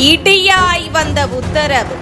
இடியாய் வந்த உத்தரவு.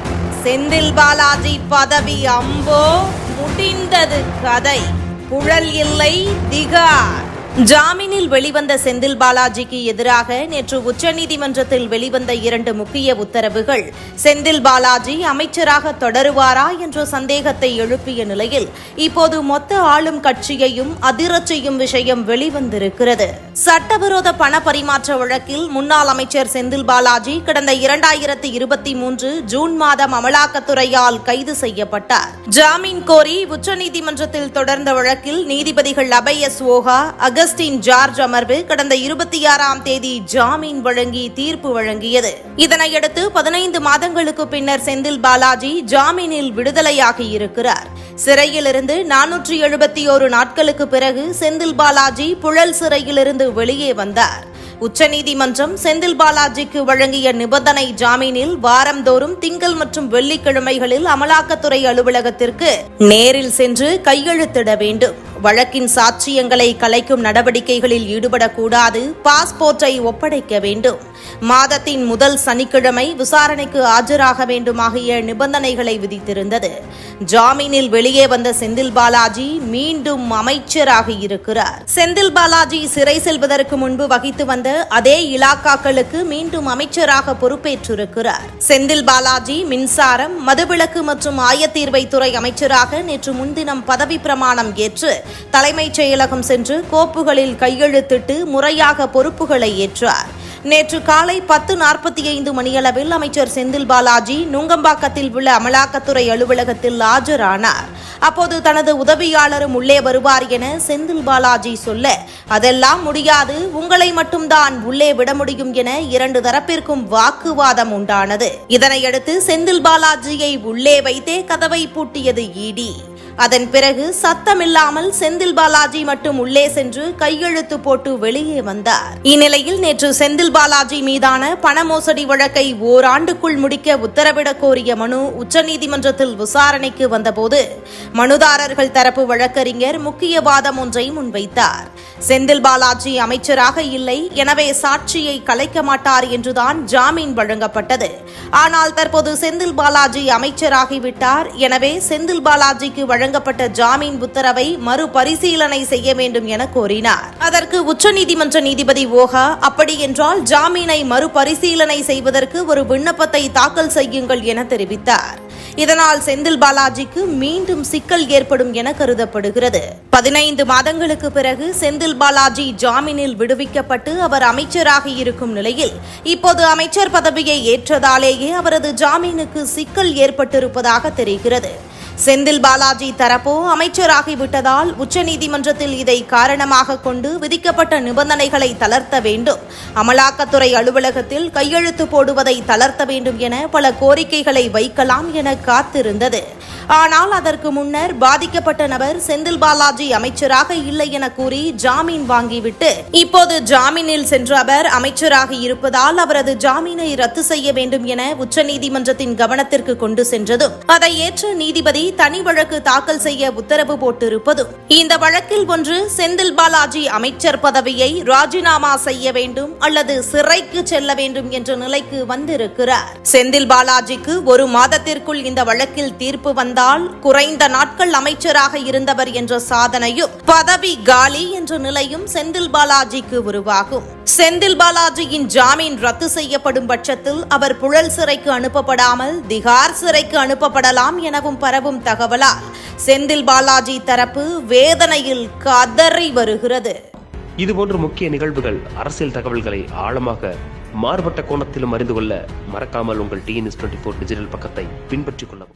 செந்தில் பாலாஜி பதவி அம்போ முடிந்தது கதை. குழல் இல்லை திகார். ஜாமீனில் வெளிவந்த செந்தில் பாலாஜிக்கு எதிராக நேற்று உச்சநீதிமன்றத்தில் வெளிவந்த இரண்டு முக்கிய உத்தரவுகள். செந்தில் பாலாஜி அமைச்சராக தொடருவாரா என்ற சந்தேகத்தை எழுப்பிய நிலையில் இப்போது மொத்த ஆளும் கட்சியையும் அதிரச் செய்யும் விஷயம் வெளிவந்திருக்கிறது. சட்டவிரோத பண பரிமாற்ற வழக்கில் முன்னாள் அமைச்சர் செந்தில் பாலாஜி கடந்த இரண்டாயிரத்தி இருபத்தி மூன்று ஜூன் மாதம் அமலாக்கத்துறையால் கைது செய்யப்பட்டார். ஜாமீன் கோரி உச்சநீதிமன்றத்தில் தொடர்ந்த வழக்கில் நீதிபதிகள் அபய் எஸ் ஓஹா அகஸ்டின் ஜார்ஜ் அமர்வு கடந்த இருபத்தி ஆறாம் தேதி ஜாமீன் வழங்கி தீர்ப்பு வழங்கியது. இதனையடுத்து பதினைந்து மாதங்களுக்கு பின்னர் செந்தில் பாலாஜி ஜாமீனில் விடுதலையாகி இருக்கிறார். சிறையிலிருந்து நானூற்றி எழுபத்தி ஒரு நாட்களுக்கு பிறகு செந்தில் பாலாஜி புழல் சிறையிலிருந்து வெளியே வந்தார். உச்சநீதிமன்றம் செந்தில் பாலாஜிக்கு வழங்கிய நிபந்தனை ஜாமீனில் வாரந்தோறும் திங்கள் மற்றும் வெள்ளிக்கிழமைகளில் அமலாக்கத்துறை அலுவலகத்திற்கு நேரில் சென்று கையெழுத்திட வேண்டும். வழக்கின் சாட்சியங்களை கலைக்கும் நடவடிக்கைகளில் ஈடுபடக்கூடாது. பாஸ்போர்ட்டை ஒப்படைக்க வேண்டும். மாதத்தின் முதல் சனிக்கிழமை விசாரணைக்கு ஆஜராக வேண்டும் ஆகிய நிபந்தனைகளை விதித்திருந்தது. ஜாமீனில் வெளியே வந்த செந்தில் பாலாஜி மீண்டும் அமைச்சராகி இருக்கிறார். செந்தில் பாலாஜி சிறை செல்வதற்கு முன்பு வகித்து வந்த அதே இலாக்காக்களுக்கு மீண்டும் அமைச்சராக பொறுப்பேற்றிருக்கிறார். செந்தில் பாலாஜி மின்சாரம் மதுவிலக்கு மற்றும் ஆயத்தீர்வைத்துறை அமைச்சராக நேற்று முன்தினம் பதவி பிரமாணம் ஏற்று தலைமைச் செயலகம் சென்று கோப்புகளில் கையெழுத்திட்டு முறையாக பொறுப்புகளை ஏற்றார். நேற்று காலை பத்து நாற்பத்தி ஐந்து மணியளவில் அமைச்சர் செந்தில் பாலாஜி நுங்கம்பாக்கத்தில் உள்ள அமலாக்கத்துறை அலுவலகத்தில் ஆஜரானார். அப்போது தனது உதவியாளரும் உள்ளே வருவார் என செந்தில் பாலாஜி சொல்ல அதெல்லாம் முடியாது. உங்களை மட்டும்தான் உள்ளே விட முடியும் என இரண்டு தரப்பிற்கும் வாக்குவாதம் உண்டானது. இதனையடுத்து செந்தில் பாலாஜியை உள்ளே வைத்தே கதவை பூட்டியது இடி. அதன் பிறகு சத்தமில்லாமல் செந்தில் பாலாஜி மட்டும் உள்ளே சென்று கையெழுத்து போட்டு வெளியே வந்தார். இந்நிலையில் நேற்று செந்தில் பாலாஜி மீதான பண மோசடி வழக்கை ஓராண்டுக்குள் முடிக்க உத்தரவிடக் கோரிய மனு உச்சநீதிமன்றத்தில் விசாரணைக்கு வந்தபோது மனுதாரர்கள் தரப்பு வழக்கறிஞர் முக்கிய வாதம் ஒன்றை முன்வைத்தார். செந்தில் பாலாஜி அமைச்சராக இல்லை எனவே சாட்சியை கலைக்க மாட்டார் என்றுதான் ஜாமீன் வழங்கப்பட்டது. ஆனால் தற்போது செந்தில் பாலாஜி அமைச்சராகிவிட்டார் எனவே செந்தில் பாலாஜிக்கு வழங்கப்பட்ட ஜாமீன் உத்தரவை மறுபரிசீலனை செய்ய வேண்டும் என கோரினார். அதற்கு உச்சநீதிமன்ற நீதிபதி ஓகா அப்படி என்றால் ஜாமீனை மறுபரிசீலனை செய்வதற்கு ஒரு விண்ணப்பத்தை தாக்கல் செய்யுங்கள் என தெரிவித்தார். இதனால் செந்தில் பாலாஜிக்கு மீண்டும் சிக்கல் ஏற்படும் என கருதப்படுகிறது. பதினைந்து மாதங்களுக்கு பிறகு செந்தில் பாலாஜி ஜாமீனில் விடுவிக்கப்பட்டு அவர் அமைச்சராக இருக்கும் நிலையில் இப்போது அமைச்சர் பதவியை ஏற்றதாலேயே அவரது ஜாமீனுக்கு சிக்கல் ஏற்பட்டிருப்பதாக தெரிகிறது. செந்தில் பாலாஜி தரப்போ அமைச்சராகிவிட்டதால் உச்சநீதிமன்றத்தில் இதை காரணமாக கொண்டு விதிக்கப்பட்ட நிபந்தனைகளை தளர்த்த வேண்டும். அமலாக்கத்துறை அலுவலகத்தில் கையெழுத்து போடுவதை தளர்த்த வேண்டும் என பல கோரிக்கைகளை வைக்கலாம் என காத்திருந்தது. ஆனால் அதற்கு முன்னர் பாதிக்கப்பட்ட நபர் செந்தில் பாலாஜி அமைச்சராக இல்லை என கூறி ஜாமீன் வாங்கிவிட்டு இப்போது ஜாமீனில் சென்ற அவர் அமைச்சராக இருப்பதால் அவரது ஜாமீனை ரத்து செய்ய வேண்டும் என உச்சநீதிமன்றத்தின் கவனத்திற்கு கொண்டு சென்றதும் அதை ஏற்ற நீதிபதி தனி வழக்கு தாக்கல் செய்ய உத்தரவு போட்டிருப்பதும் இந்த வழக்கில் ஒன்று செந்தில் பாலாஜி அமைச்சர் பதவியை ராஜினாமா செய்ய வேண்டும் அல்லது சிறைக்கு செல்ல வேண்டும் என்ற நிலைக்கு வந்திருக்கிறார். செந்தில் பாலாஜிக்கு ஒரு மாதத்திற்குள் இந்த வழக்கில் தீர்ப்பு வந்த வந்தால் குறைந்த நாட்கள் அமைச்சராக இருந்தவர் என்ற சாதனையும் பதவி காலி என்ற நிலையும் செந்தில் பாலாஜிக்கு உருவாகும். செந்தில் பாலாஜியின் ஜாமீன் ரத்து செய்யப்படும் பட்சத்தில் அவர் புழல் சிறைக்கு அனுப்பப்படாமல் திகார் சிறைக்கு அனுப்பப்படலாம் எனவும் பரவும் தகவலால் செந்தில் பாலாஜி தரப்பு வேதனையில் கதறி வருகிறது. இதுபோன்ற முக்கிய நிகழ்வுகள் அரசியல் தகவல்களை ஆழமாக மாறுபட்ட கோணத்திலும் அறிந்து கொள்ள மறக்காமல் உங்கள் டிஎன்எஸ் டுவெண்ட்டி ஃபோர் டிஜிட்டல் பக்கத்தை பின்பற்றிக் கொள்ளவும்.